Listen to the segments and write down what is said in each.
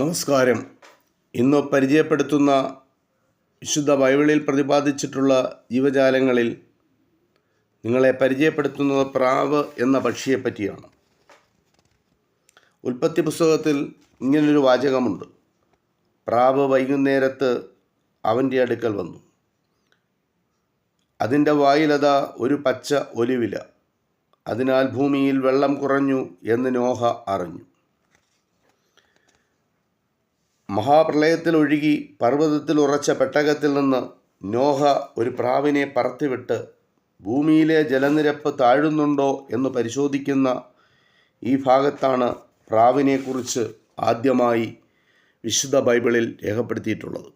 നമസ്കാരം. ഇന്ന് പരിചയപ്പെടുത്തുന്ന വിശുദ്ധ ബൈബിളിൽ പ്രതിപാദിച്ചിട്ടുള്ള ജീവജാലങ്ങളിൽ നിങ്ങളെ പരിചയപ്പെടുത്തുന്നത് പ്രാവ് എന്ന പക്ഷിയെ പറ്റിയാണ് ഉൽപ്പത്തി പുസ്തകത്തിൽ ഇങ്ങനൊരു വാചകമുണ്ട്. പ്രാവ് വൈകുന്നേരത്ത് അവന്റെ അടുക്കൽ വന്നു. അതിന്റെ വായിലത ഒരു പച്ച ഒലിവില. അതിനാൽ ഭൂമിയിൽ വെള്ളം കുറഞ്ഞു എന്ന് നോഹ അറിഞ്ഞു. മഹാപ്രളയത്തിൽ ഒഴുകി പർവതത്തിൽ ഉറച്ച പെട്ടകത്തിൽ നിന്ന് നോഹ ഒരു പ്രാവിനെ പറത്തിവിട്ട് ഭൂമിയിലെ ജലനിരപ്പ് താഴുന്നുണ്ടോ എന്ന് പരിശോധിക്കുന്ന ഈ ഭാഗത്താണ് പ്രാവിനെക്കുറിച്ച് ആദ്യമായി വിശുദ്ധ ബൈബിളിൽ രേഖപ്പെടുത്തിയിട്ടുള്ളത്.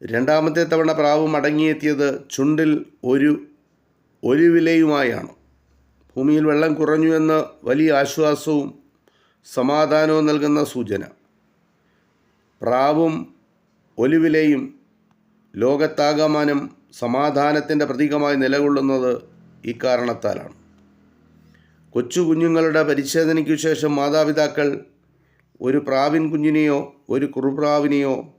രണ്ടാമത്തെ തവണ പ്രാവ് മടങ്ങിയെത്തിയത് ചുണ്ടിൽ ഒരു ഒരു വിലയുമായാണ് ഭൂമിയിൽ വെള്ളം കുറഞ്ഞു എന്ന് വലിയ ആശ്വാസവും സമാധാനവും നൽകുന്ന സൂചന. പ്രാവും ഒലിവിലയും ലോകത്താകമാനം സമാധാനത്തിന്റെ പ്രതീകമായി നിലകൊള്ളുന്നത് ഈ കാരണത്താലാണ്. കൊച്ചു കുഞ്ഞുങ്ങളുടെ പരിശോധനയ്ക്ക് ശേഷം മാതാപിതാക്കൾ ഒരു പ്രാവിൻ കുഞ്ഞിനെയോ ഒരു കുറുപ്രാവിനെയോ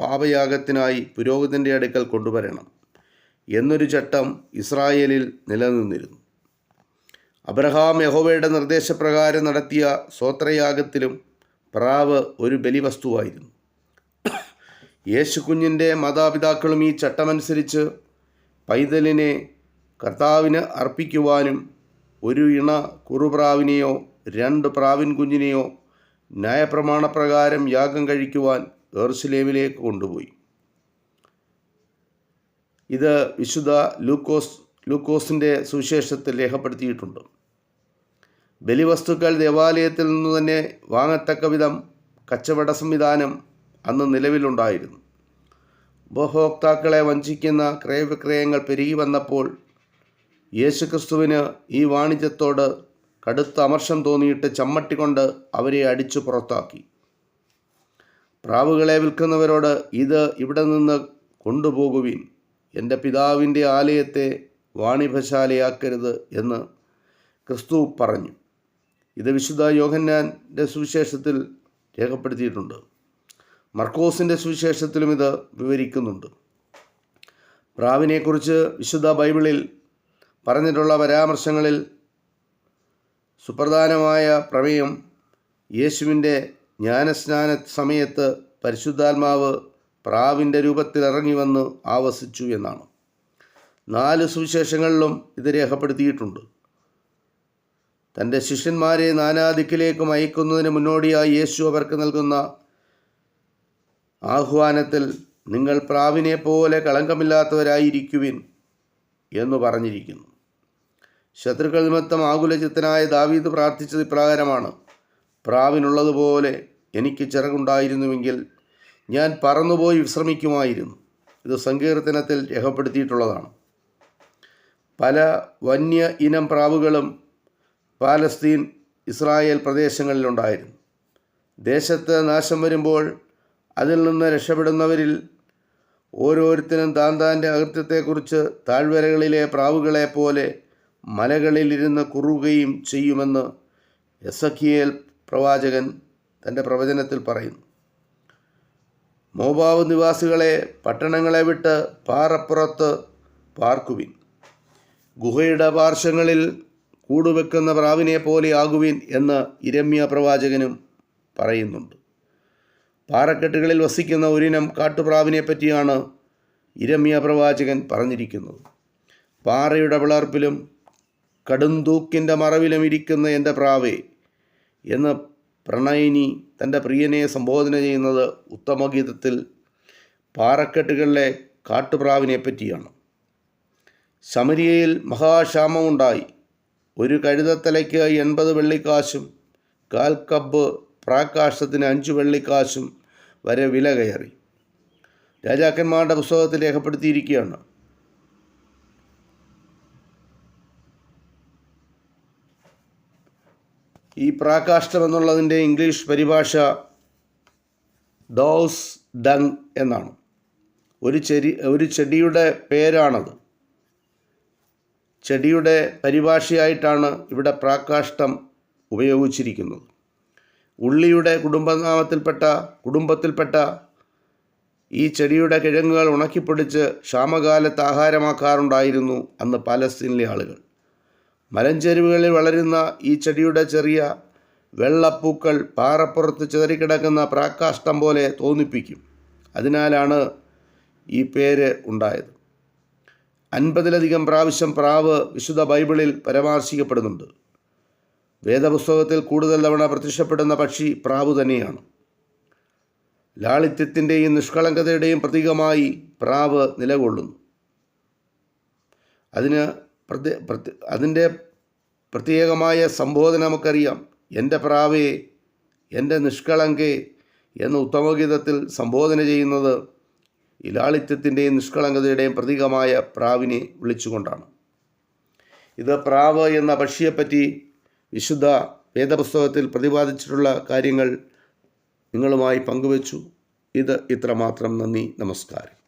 പാപയാഗത്തിനായി പുരോഹിതന്റെ അടുക്കൽ കൊണ്ടുവരണം എന്നൊരു ചട്ടം ഇസ്രായേലിൽ നിലനിന്നിരുന്നു. അബ്രഹാം യഹോവയുടെ നിർദ്ദേശപ്രകാരം നടത്തിയ സ്വോത്രയാഗത്തിലും പ്രാവ് ഒരു ബലിവസ്തുവായിരുന്നു. യേശുകുഞ്ഞിന്റെ മാതാപിതാക്കളും ഈ ചട്ടമനുസരിച്ച് പൈതലിനെ കർത്താവിന് അർപ്പിക്കുവാനും ഒരു ഇണ കുറുപ്രാവിനെയോ രണ്ട് പ്രാവിൻ കുഞ്ഞിനെയോ ന്യായപ്രമാണപ്രകാരം യാഗം കഴിക്കുവാൻ ഏർസുലേമിലേക്ക് കൊണ്ടുപോയി. ഇത് വിശുദ്ധ ലൂക്കോസ് ലൂക്കോസിന്റെ സുവിശേഷത്തിൽ രേഖപ്പെടുത്തിയിട്ടുണ്ട്. ബലിവസ്തുക്കൾ ദേവാലയത്തിൽ നിന്ന് തന്നെ വാങ്ങത്തക്ക വിധം കച്ചവട സംവിധാനം അന്ന് നിലവിലുണ്ടായിരുന്നു. ഉപഭോക്താക്കളെ വഞ്ചിക്കുന്ന ക്രയവിക്രയങ്ങൾ പെരുകി വന്നപ്പോൾ യേശുക്രിസ്തുവിന് ഈ വാണിജ്യത്തോട് കടുത്ത അമർഷം തോന്നിയിട്ട് ചമ്മട്ടിക്കൊണ്ട് അവരെ അടിച്ചു പുറത്താക്കി. പ്രാവുകളെ വിൽക്കുന്നവരോട് ഇത് ഇവിടെ നിന്ന് കൊണ്ടുപോകുവിൻ. എന്റെ പിതാവിന്റെ ആലയത്തെ വാണിഭശാലയാക്കരുത് എന്ന് ക്രിസ്തു പറഞ്ഞു. ഇത് വിശുദ്ധ യോഹന്നാന്റെ സുവിശേഷത്തിൽ രേഖപ്പെടുത്തിയിട്ടുണ്ട്. മർക്കോസിന്റെ സുവിശേഷത്തിലും ഇത് വിവരിക്കുന്നുണ്ട്. പ്രാവിനെക്കുറിച്ച് വിശുദ്ധ ബൈബിളിൽ പറഞ്ഞിട്ടുള്ള പരാമർശങ്ങളിൽ സുപ്രധാനമായ പ്രമേയം യേശുവിന്റെ ജ്ഞാനസ്നാന സമയത്ത് പരിശുദ്ധാത്മാവ് പ്രാവിന്റെ രൂപത്തിൽ ഇറങ്ങി വന്ന് ആവസിച്ചു എന്നാണ്. നാല് സുവിശേഷങ്ങളിലും ഇത് രേഖപ്പെടുത്തിയിട്ടുണ്ട്. തന്റെ ശിഷ്യന്മാരെ നാനാദിക്കിലേക്കും അയക്കുന്നതിന് മുന്നോടിയായി യേശു അവർക്ക് നൽകുന്ന ആഹ്വാനത്തിൽ നിങ്ങൾ പ്രാവിനെ പോലെ കളങ്കമില്ലാത്തവരായിരിക്കുവിൻ എന്നു പറഞ്ഞിരിക്കുന്നു. ശത്രുക്കൾ നിമിത്തം ആകുലചിത്തനായ ദാവീദ് പ്രാർത്ഥിച്ചത് ഇപ്രകാരമാണ്. പ്രാവിനുള്ളതുപോലെ എനിക്ക് ചിറകുണ്ടായിരുന്നുവെങ്കിൽ ഞാൻ പറന്നുപോയി വിശ്രമിക്കുമായിരുന്നു. ഇത് സങ്കീർത്തനത്തിൽ രേഖപ്പെടുത്തിയിട്ടുള്ളതാണ്. പല വന്യ ഇനം പ്രാവുകളും പാലസ്തീൻ ഇസ്രായേൽ പ്രദേശങ്ങളിലുണ്ടായിരുന്നു. ദേശത്ത് നാശം വരുമ്പോൾ അതിൽ നിന്ന് രക്ഷപ്പെടുന്നവരിൽ ഓരോരുത്തരും താൻ താന്റെ അകൃത്യത്തെക്കുറിച്ച് താഴ്വരകളിലെ പ്രാവുകളെ പോലെ മലകളിലിരുന്ന് കുറുകയും ചെയ്യുമെന്ന് എസഖിയേൽ പ്രവാചകൻ തന്റെ പ്രവചനത്തിൽ പറയുന്നു. മോബാവ് നിവാസികളെ പട്ടണങ്ങളെ വിട്ട് പാറപ്പുറത്ത് പാർക്കുവിൻ. ഗുഹയുടെ പാർശ്വങ്ങളിൽ കൂടുവെക്കുന്ന പ്രാവിനെ പോലെ ആകുവിൻ എന്ന് ഇരമ്യ പ്രവാചകനും പറയുന്നുണ്ട്. പാറക്കെട്ടുകളിൽ വസിക്കുന്ന ഒരിനം കാട്ടുപ്രാവിനെ പറ്റിയാണ് ഇരമ്യ പ്രവാചകൻ പറഞ്ഞിരിക്കുന്നത്. പാറയുടെ വിളർപ്പിലും കടുംതൂക്കിന്റെ മറവിലും ഇരിക്കുന്ന എന്റെ പ്രാവേ എന്ന് പ്രണയിനി തന്റെ പ്രിയനെ സംബോധന ചെയ്യുന്നത് ഉത്തമഗീതത്തിൽ പാറക്കെട്ടുകളിലെ കാട്ടുപ്രാവിനെ പറ്റിയാണ്. ശമരിയയിൽ മഹാക്ഷാമമുണ്ടായി. ഒരു കഴുതത്തലയ്ക്ക് എൺപത് വെള്ളിക്കാശും കാൽ കബ്ബ് പ്രാകാശത്തിന് അഞ്ചു വെള്ളിക്കാശും വരെ വില കയറി. രാജാക്കന്മാരുടെ പുസ്തകത്തിൽ രേഖപ്പെടുത്തിയിരിക്കുകയാണ്. ഈ പ്രാകാഷ്ടം എന്നുള്ളതിന്റെ ഇംഗ്ലീഷ് പരിഭാഷ ഡോസ് ഡങ് എന്നാണ്. ഒരു ചെരി ഒരു ചെടിയുടെ പേരാണത്. ചെടിയുടെ പരിഭാഷയായിട്ടാണ് ഇവിടെ പ്രാകാഷ്ടം ഉപയോഗിച്ചിരിക്കുന്നത്. ഉള്ളിയുടെ കുടുംബനാമത്തിൽപ്പെട്ട കുടുംബത്തിൽപ്പെട്ട ഈ ചെടിയുടെ കിഴങ്ങുകൾ ഉണക്കിപ്പൊടിച്ച് ക്ഷാമകാലത്ത് ആഹാരമാക്കാറുണ്ടായിരുന്നു അന്ന് പാലസ്തീനിലെ ആളുകൾ. മലഞ്ചെരുവുകളിൽ വളരുന്ന ഈ ചെടിയുടെ ചെറിയ വെള്ളപ്പൂക്കൾ പാറപ്പുറത്ത് ചിതറിക്കിടക്കുന്ന പ്രാക്കാഷ്ടം പോലെ തോന്നിപ്പിക്കും. അതിനാലാണ് ഈ പേര് ഉണ്ടായത്. അൻപതിലധികം പ്രാവശ്യം പ്രാവ് വിശുദ്ധ ബൈബിളിൽ പരാമർശിക്കപ്പെടുന്നുണ്ട്. വേദപുസ്തകത്തിൽ കൂടുതൽ തവണ പ്രത്യക്ഷപ്പെടുന്ന പക്ഷി പ്രാവു തന്നെയാണ്. ലാളിത്യത്തിന്റെയും നിഷ്കളങ്കതയുടെയും പ്രതീകമായി പ്രാവ് നിലകൊള്ളുന്നു. അതിന് അതിന്റെ പ്രത്യേകമായ സംബോധന നമുക്കറിയാം. എന്റെ പ്രാവേ എന്റെ നിഷ്കളങ്കേ എന്ന ഉത്തമഗീതത്തിൽ സംബോധന ചെയ്യുന്നത് ഈ ലാളിത്യത്തിന്റെയും നിഷ്കളങ്കതയുടെയും പ്രതീകമായ പ്രാവിനെ വിളിച്ചുകൊണ്ടാണ്. ഇത് പ്രാവ് എന്ന പക്ഷിയെപ്പറ്റി വിശുദ്ധ വേദപുസ്തകത്തിൽ പ്രതിപാദിച്ചിട്ടുള്ള കാര്യങ്ങൾ നിങ്ങളുമായി പങ്കുവച്ചു. ഇത് ഇത്രമാത്രം. നന്ദി. നമസ്കാരം.